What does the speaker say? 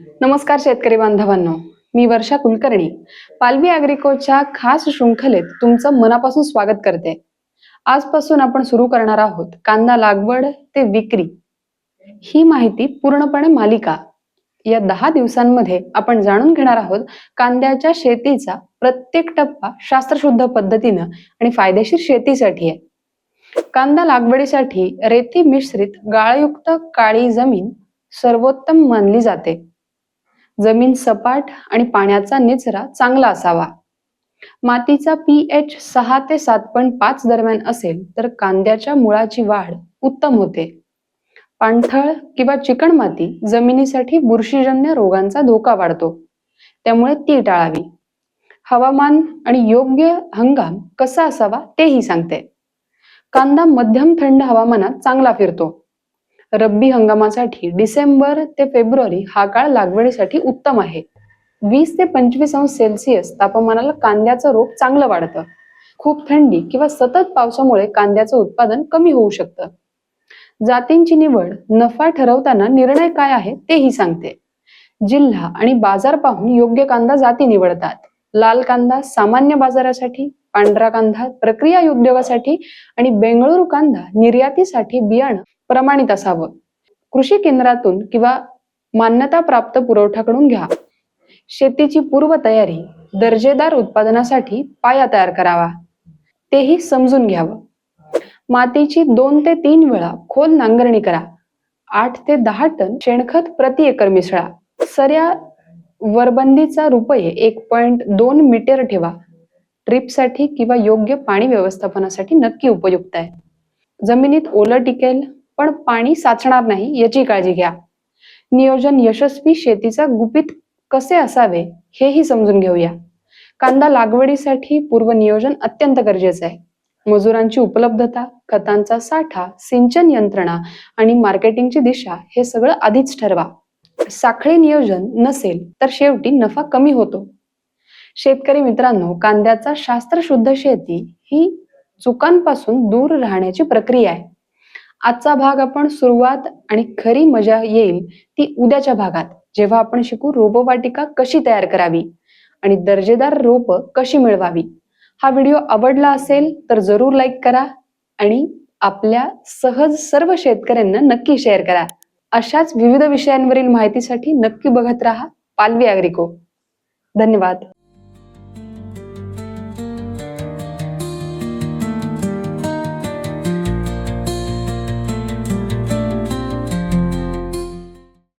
नमस्कार शेतकरी बांधवांनो. मी वर्षा कुलकर्णी. पालवी अॅग्रिकोच्या खास शृंखलेत तुमचं मनापासून स्वागत करते. आजपासून आपण सुरू करणार आहोत कांदा लागवड ते विक्री. ही माहिती पूर्णपणे मालिका. या दहा दिवसांमध्ये आपण जाणून घेणार आहोत कांद्याच्या शेतीचा प्रत्येक टप्पा शास्त्रशुद्ध पद्धतीनं आणि फायदेशीर शेतीसाठी आहे. कांदा लागवडीसाठी रेती मिश्रित गाळयुक्त काळी जमीन सर्वोत्तम मानली जाते. जमीन सपाट आणि पाण्याचा निचरा चांगला असावा. मातीचा पीएच सहा ते सात पॉईंट पाच दरम्यान असेल तर कांद्याच्या मुळाची वाढ उत्तम होते. पाणथळ किंवा चिकण माती जमिनीसाठी बुरशीजन्य रोगांचा धोका वाढतो. त्यामुळे ती टाळावी. हवामान आणि योग्य हंगाम कसा असावा तेही सांगते. कांदा मध्यम थंड हवामानात चांगला फिरतो. रब्बी हंगामासाठी डिसेंबर ते फेब्रुवारी हा काळ लागवडीसाठी उत्तम आहे. वीस ते पंचवीस अंश सेल्सिअस तापमानाला कांद्याचं रोप चांगलं वाढतं. खूप थंडी किंवा सतत पावसामुळे कांद्याचं उत्पादन कमी होऊ शकतं. जातींची निवड नफा ठरवताना निर्णय काय आहे तेही सांगते. जिल्हा आणि बाजार पाहून योग्य कांदा जाती निवडतात. लाल कांदा सामान्य बाजारासाठी पांढरा कांदा प्रक्रिया उद्योगासाठी आणि बेंगळुरू कांदा निर्यातीसाठी बियाणं प्रमाणित असावं. कृषी केंद्रातून किंवा मान्यता प्राप्त पुरवठ्याकडून घ्या. शेतीची पूर्व तयारी दर्जेदार उत्पादनासाठी पाया तयार करावा. तेही समजून घ्यावं. मातीची दोन ते तीन वेळा खोल नांगरणी करा. आठ ते दहा टन शेणखत प्रति एकर मिसळा. सऱ्या वरबंदीचा रुपये एक पॉइंट दोन मीटर ठेवा. ट्रीपसाठी किंवा योग्य पाणी व्यवस्थापनासाठी नक्की उपयुक्त आहे. जमिनीत ओलं टिकेल पण पाणी साचणार नाही याची काळजी घ्या. नियोजन यशस्वी शेतीचा गुपित कसे असावे हेही समजून घेऊया. कांदा लागवडीसाठी पूर्व नियोजन अत्यंत गरजेचं आहे. मजुरांची उपलब्धता खतांचा साठा सिंचन यंत्रणा आणि मार्केटिंगची दिशा हे सगळं आधीच ठरवा. साखळी नियोजन नसेल तर शेवटी नफा कमी होतो. शेतकरी मित्रांनो कांद्याचा शास्त्रशुद्ध शेती ही चुकांपासून दूर राहण्याची प्रक्रिया आहे. आजचा भाग आपण सुरुवात आणि खरी मजा येईल ती उद्याच्या भागात जेव्हा आपण शिकू रोपवाटिका कशी तयार करावी आणि दर्जेदार रोप कशी मिळवावी. हा व्हिडिओ आवडला असेल तर जरूर लाईक करा आणि आपल्या सहज सर्व शेतकऱ्यांना नक्की शेअर करा. अशाच विविध विषयांवरील माहितीसाठी नक्की बघत राहा पालवी अॅग्रिको धन्यवाद.